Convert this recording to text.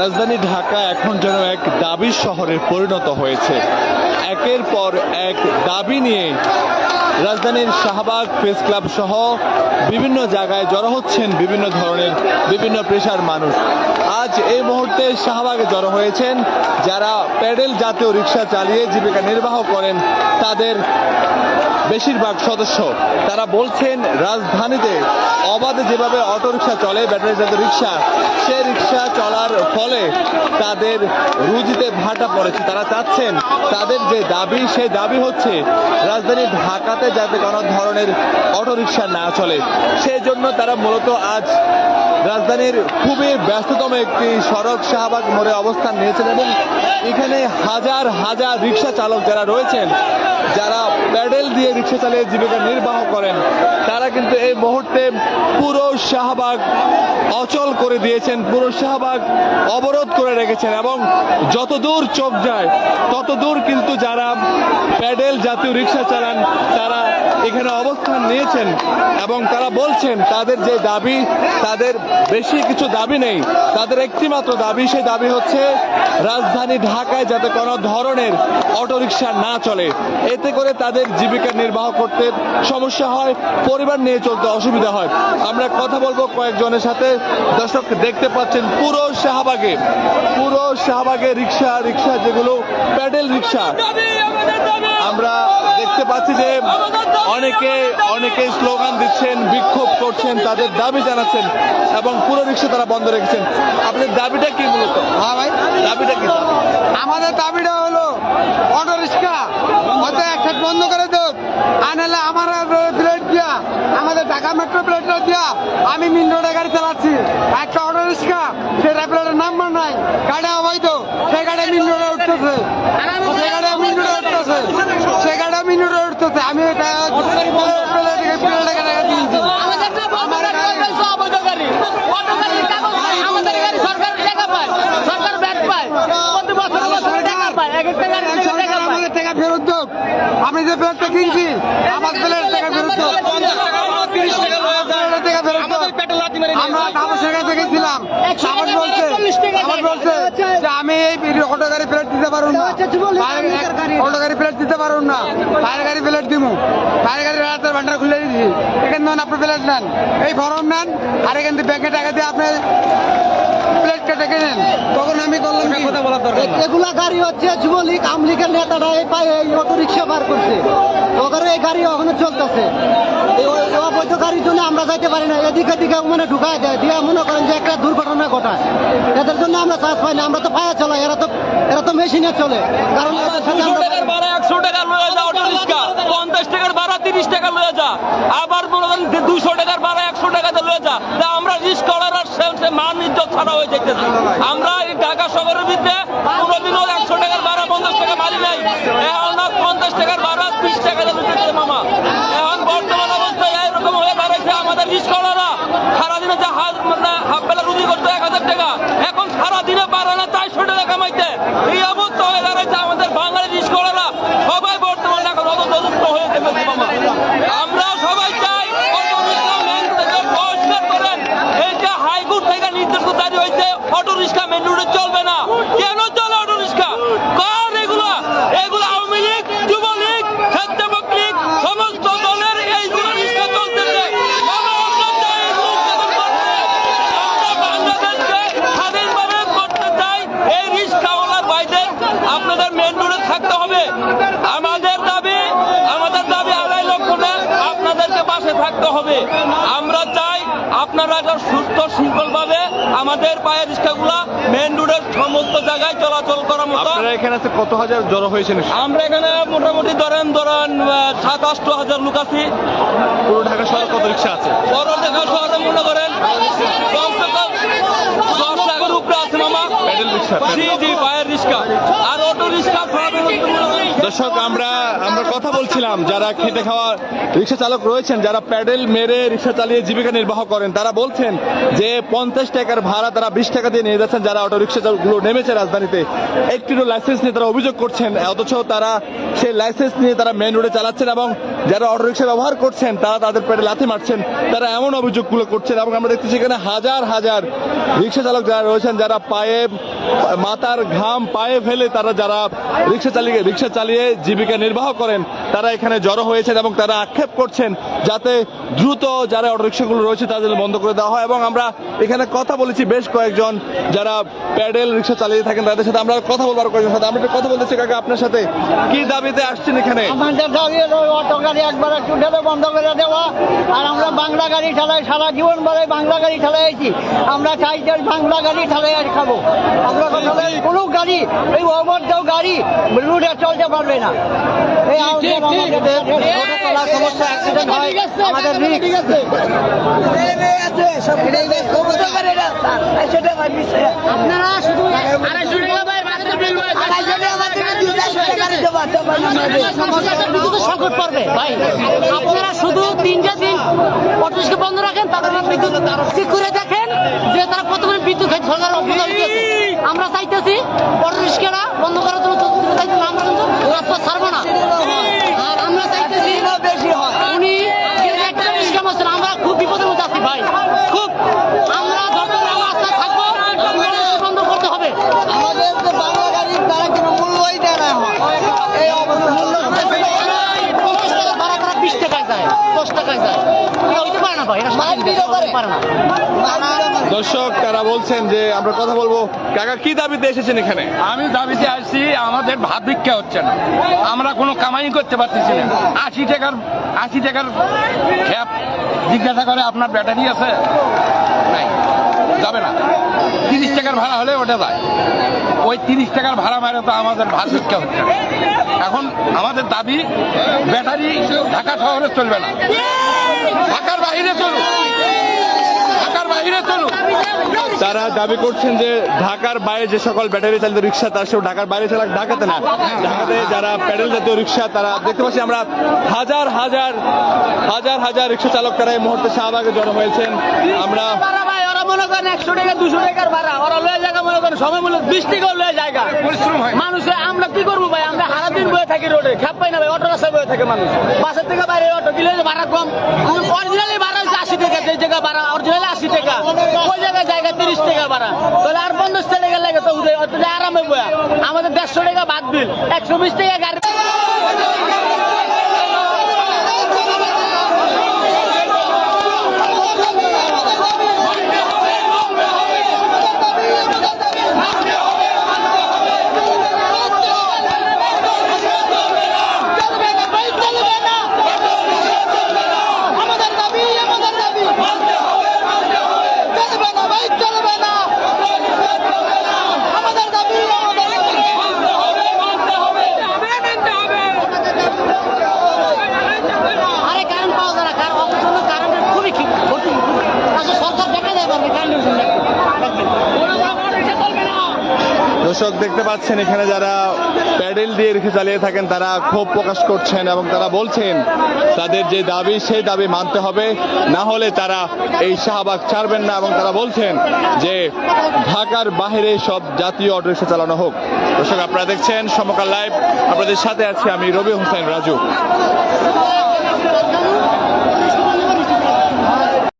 রাজধানী ঢাকা এখন যেন এক দাবির শহরে পরিণত হয়েছে। একের পর এক দাবি নিয়ে রাজধানীর শাহবাগ প্রেস ক্লাব সহ বিভিন্ন জায়গায় জড়ো হচ্ছেন বিভিন্ন ধরনের বিভিন্ন পেশার মানুষ। আজ এই মুহূর্তে শাহবাগে জড়ো হয়েছেন যারা প্যাডেল জাতীয় রিক্সা চালিয়ে জীবিকা নির্বাহ করেন, তাদের বেশিরভাগ সদস্য, তারা বলছেন রাজধানীতে অবাধে যেভাবে অটোরিকশা চলে, ব্যাটারি চালিত রিক্সা সে রিক্সা চলার ফলে তাদের রুজিতে ভাটা পড়েছে। তারা চাচ্ছেন তাদের যে দাবি সেই দাবি হচ্ছে রাজধানী ঢাকাতে যাতে কোনো ধরনের অটোরিকশা না চলে। সেই জন্য তারা মূলত আজ রাজধানীর খুবই ব্যস্ততম একটি সড়ক শাহবাগ মোড়ে অবস্থান নিয়েছেন এবং এখানে হাজার হাজার রিক্সা চালক যারা রয়েছেন, যারা প্যাডেল দিয়ে রিক্সা চালিয়ে জীবিকা নির্বাহ করেন। তারা কিন্তু এই মুহূর্তে পুরো শাহবাগ অচল করে দিয়েছেন, পুরো শাহবাগ অবরোধ করে রেখেছেন এবং যত দূর চোখ যায়, তত দূর কিন্তু যারা প্যাডেল জাতীয় রিক্সা চালান, তারা এখানে অবস্থান নিয়েছেন এবং তারা বলছেন, তাদের যে দাবি, তাদের বেশি কিছু দাবি নেই। তাদের একটি মাত্র দাবি, সেই দাবি হচ্ছে রাজধানী ঢাকায় যাতে কোনো ধরনের অটোরিকশা না চলে। এতে করে তাদের জীবিকা নির্বাহ করতে সমস্যা হয়, পরিবার নিয়ে চলতে অসুবিধা হয়। আমরা কথা বলব কয়েকজনের সাথে। দর্শক, দেখতে পাচ্ছেন পুরো শাহবাগে। পুরো শাহবাগে রিক্সা রিক্সা যেগুলো, প্যাডেল রিক্সা। আমরা দেখতে পাচ্ছি যে অনেকে অনেকে স্লোগান দিচ্ছেন বিক্ষোভ করছেন তাদের দাবি জানাচ্ছেন এবং পুরো রিক্সা তারা বন্ধ রেখেছেন। আপনাদের দাবিটা কি মূলত? হ্যাঁ ভাই। দাবিটা কি? আমাদের দাবিটা হলো অটো রিক্সা। এক বন্ধ করে দেব। আর নাহলে আমার প্লেট দিয়া আমাদের ঢাকা মেট্রো প্লেটটা দিয়া আমি মিন রোডে গাড়ি চালাচ্ছি। একটা অটো রিক্সা সেটা প্লেটের নাম্বার নাই। গাড়ি অবৈধ। সেই গাড়ি মিন রোডে উঠতেছে। সেই গাড়ি মিন রোডে উঠতেছে। সেই গাড়ি রোডে উঠতেছে আমি এটা থেকে ফেরত আমি যে প্লেটটা কিনছি আমার প্লেট টাকা ফেরত। আমরা তাপস টাকা বলছে আমি এই অটো গাড়ি পারুন না। অটো গাড়ি প্লেট দিতে পারুন না। বাইরে গাড়ি প্লেট দিব বাইরে গাড়ি রাতের ভান্ডার খুলে দিচ্ছি এখান থেকে আপনি প্লেট নেন। এই ফর্ম নেন আর এখান থেকে ব্যাংকে টাকা দিয়ে আপনি প্লেট কেটে কেনেন। তখন আমি করলাম কথা বলার দরকার এগুলা গাড়ি হচ্ছে যুবলীগ আমলিগের নেতারা এই পায়ে এই অটো রিক্সা বার করছে। ওখানে এই গাড়ি ওখানে চলতেছে। অবৈধ গাড়ির জন্য আমরা যাইতে পারি না। এদিকে এদিকে মানে ঢুকায় দেয়। দিয়ে মনে করেন যে একটা দুর্ঘটনা ঘটায়। এদের জন্য আমরা চাষ পাই না। আমরা তো পায়ে চলাই এরা তো এরা তো মেশিনে চলে। কারণ টাকার ভাড়া একশো টাকা লয়ে যা অটো রিক্সা পঞ্চাশ টাকার ভাড়া তিরিশ টাকা লয়ে যা। আবার মনে করেন দুশো টাকার ভাড়া একশো টাকাতে লয়ে যা। তা আমরা রিস্ক করার মান ইজ্জত ছাড়া হয়ে যাইতেছে। আমরা এই ঢাকা শহরের ভিতরে কোনোদিনও একশো টাকার ভাড়া পঞ্চাশ টাকা মারি নাই। এখন পঞ্চাশ টাকার ভাড়া ত্রিশ টাকা দিতেছে মামা। এখন বর্তমান অবস্থায় এরকম হয়ে দাঁড়াইছে আমাদের রিস্ক করারা। সারাদিনে যে হাত হাফ বেলা রুজি করতো এক হাজার টাকা। এখন সারাদিনে পারে না চারশো টাকা কামাইতে। এই অবস্থা হয়ে দাঁড়াইছে আমাদের বাঙালি রিস্ক করারা সবাই বর্তমানে এখন অদযুক্ত হয়ে গেছে মামা আমরা সবাই চাই অটো রিক্সা মেন থেকে বহিষ্কার করেন এই যে হাইকোর্ট থেকে নির্দেশ জারি হয়েছে অটো রিক্সা মেন রোডে চলবে না কেন চলে অটো রিক্সা কার এগুলা এগুলো আওয়ামী লীগ যুবলীগ স্বেচ্ছাসেবক লীগ সমস্ত দলের এইগুলো রিক্সা চলতেছে মামা, আমরা চাই এগুলো উচ্ছেদন করতে। আমরা বাংলাদেশকে স্বাধীনভাবে করতে চাই এই রিক্সাওয়ালার বাইরে আপনাদের মেন রোডে থাকতে হবে আমাদের দাবি আমাদের দাবি আড়াই লক্ষ না আপনাদেরকে পাশে থাকতে হবে আমরা চাই আপনারা একটা সুস্থ শৃঙ্খল ভাবে আমাদের পায়ের রিক্সাগুলা মেন রোডের সমস্ত জায়গায় চলাচল করার মতো। এখানে কত হাজার জড়ো হয়েছেন? আমরা এখানে মোটামুটি ধরেন ধরেন সাত আষ্ট হাজার লোক আছি। পুরো ঢাকা শহরে কত রিক্সা আছে? বড় দেখা শহরে মনে করেন কমসে কম দশ টাকার উপরে আছে মামা। জি জি পায়ের রিক্সা। আর অটো রিক্সা দর্শক, আমরা আমরা কথা বলছিলাম, যারা খেটে খাওয়া রিক্সা চালক রয়েছেন, যারা প্যাডেল মেরে রিক্সা চালিয়ে জীবিকা নির্বাহ করেন, তারা বলছেন যে পঞ্চাশ টাকার ভাড়া তারা বিশ টাকা দিয়ে নিয়ে যাচ্ছেন যারা অটো রিক্সা গুলো নেমেছে রাজধানীতে। একটিরও লাইসেন্স নিয়ে তারা অভিযোগ করছেন, অথচ তারা সেই লাইসেন্স নিয়ে তারা মেন রোডে চালাচ্ছেন এবং যারা অটো রিক্সা ব্যবহার করছেন, তারা তাদের পেটে লাথি মারছেন, তারা এমন অভিযোগগুলো করছেন এবং আমরা দেখতেছি সেখানে হাজার হাজার রিক্সা চালক যারা রয়েছেন, যারা পায়ে মাথার ঘাম পায়ে ফেলে তারা যারা রিক্সা চালিয়ে রিক্সা চালিয়ে জীবিকা নির্বাহ করেন, তারা এখানে জড়ো হয়েছেন এবং তারা আক্ষেপ করছেন যাতে দ্রুত যারা অটোরিক্সাগুলো রয়েছে তাদের বন্ধ করে দেওয়া হয়। এবং আমরা এখানে কথা বলেছি বেশ কয়েকজন যারা প্যাডেল রিক্সা চালিয়ে থাকেন তাদের সাথে। আমরা কথা বলবার কয়েকজন সাথে। আমরা কথা বলতেছি কাকা আপনার সাথে। কি দাবিতে আসছেন এখানে? দাবি অটো গাড়ি একবার একটু বন্ধ করে দেওয়া। আর আমরা বাংলা গাড়ি ঠেলাই সারা জীবন বেলায় বাংলা গাড়ি ঠেলাইছি। আমরা চাই বাংলা গাড়ি ঠেলাই খাব। আমরা কথা বলি, কোনো গাড়ি এই অবদ্ধ গাড়ি রুটে চলতে পারবে না। এই আমাদের রোডে চলার সমস্যা অ্যাক্সিডেন্ট হয় আমাদের আপনারা শুধু আড়াইশো টাকা পায় বাড়িতে সংকট পড়বে ভাই আপনারা শুধু তিনটা দিন অটোরিক্সা বন্ধ রাখেন তাদের বিদ্যুৎ ঠিক করে দেখেন যে তারা কতগুলো বিদ্যুৎ খাই সরকার অবদান দিয়েছে আমরা চাইতেছি অটোরিক্সাটা বন্ধ করার জন্য তদবির চাইতেছি, আমরা কিন্তু রাজপথ ছাড়বো না আর আমরা চাইতেছি উনি যে একটা স্ক্যাম হচ্ছেন আমরা খুব বিপদের মধ্যে আছি ভাই খুব আমরা যতক্ষণ আমরা রাস্তায় থাকব অটোরিক্সা বন্ধ করতে হবে আমাদের যে বাংলা গাড়ির তারা কোনো মূল্যই দেয় না এই অবস্থা দশ টাকা ভাড়া করা বিশ টাকায় যায় দশ টাকায় যায় এটা হইতে পারে না ভাই এটা স্বাধীন দেশ, এটা হইতে পারে না দর্শক তারা বলছেন যে আমরা কথা বলব কাকা কি দাবিতে এসেছেন এখানে? আমি দাবিতে আসছি আমাদের ভাত ভিক্ষা হচ্ছে না। আমরা কোনো কামাই করতে পারতেছি না। আশি টাকার আশি টাকার খ্যাপ জিজ্ঞাসা করে আপনার ব্যাটারি আছে? নাই যাবে না। তিরিশ টাকার ভাড়া হলে ওটা যায়। ওই তিরিশ টাকার ভাড়া মারে তো আমাদের ভাত ভিক্ষা হচ্ছে না। এখন আমাদের দাবি ব্যাটারি ঢাকা শহরে চলবে না। ঢাকার বাহিরে চলুন। ঢাকার বাহিরে চলুন। তারা দাবি করছেন যে ঢাকার বাইরে যে সকল ব্যাটারি চালিত রিক্সা, তার সেও ঢাকার বাইরে চালাক, ঢাকাতে না। ঢাকাতে যারা প্যাডেল জাতীয় রিক্সা, তারা দেখতে পাচ্ছি আমরা হাজার হাজার হাজার হাজার রিক্সা চালক তারা এই মুহূর্তে শাহবাগে জড়ো হয়েছেন। আমরা মনে করেন একশো টাকা দুশো টাকার ভাড়া। ওরা লয়ে জায়গা মনে করেন সময় মূল্য বিশ টাকাও লয়ে জায়গা পরিশ্রম হয়। মানুষে আমরা কি করব ভাই? আমরা সারা দিন বয়ে থাকি রোডে খেপ পাই না ভাই অটো রাস্তায় বয়ে থাকে মানুষ। বাসের থেকে বাইরে অটো দিলে ভাড়া কম। অরিজিনালি ভাড়া হচ্ছে আশি টাকা যে জায়গা ভাড়া অরিজিনালি আশি টাকা। ওই জায়গায় জায়গা তিরিশ টাকা ভাড়া। তাহলে আর পঞ্চাশ টাকা লাগে তো আরামে বয়া। আমাদের দেড়শো টাকা বাদ বিল একশো বিশ টাকা গাড়ি আমাদের দাবি আমাদের দাবি চলবে না ভাই চলবে না আমাদের দাবি আমাদের দাবি আরে কারেন্ট পাওয়া যায় না কারণ অত জন্য কারেন্টের খুবই ক্ষতি আচ্ছা সরকার দেখা যায় পারবে কারেন্টের জন্য চলবে না দর্শক দেখতে পাচ্ছেন, এখানে যারা প্যাডেল দিয়ে রিক্সা চালিয়ে থাকেন, তারা ক্ষোভ প্রকাশ করছেন এবং তারা বলছেন, তাদের যে দাবি, সেই দাবি মানতে হবে। না হলে তারা এই শাহবাগ ছাড়বেন না এবং তারা বলছেন যে ঢাকার বাহিরে সব জাতীয় অটোরিক্সা চালানো হোক। দর্শক, আপনারা দেখছেন সমকাল লাইভ। আপনাদের সাথে আছি আমি রবি হোসেন রাজু।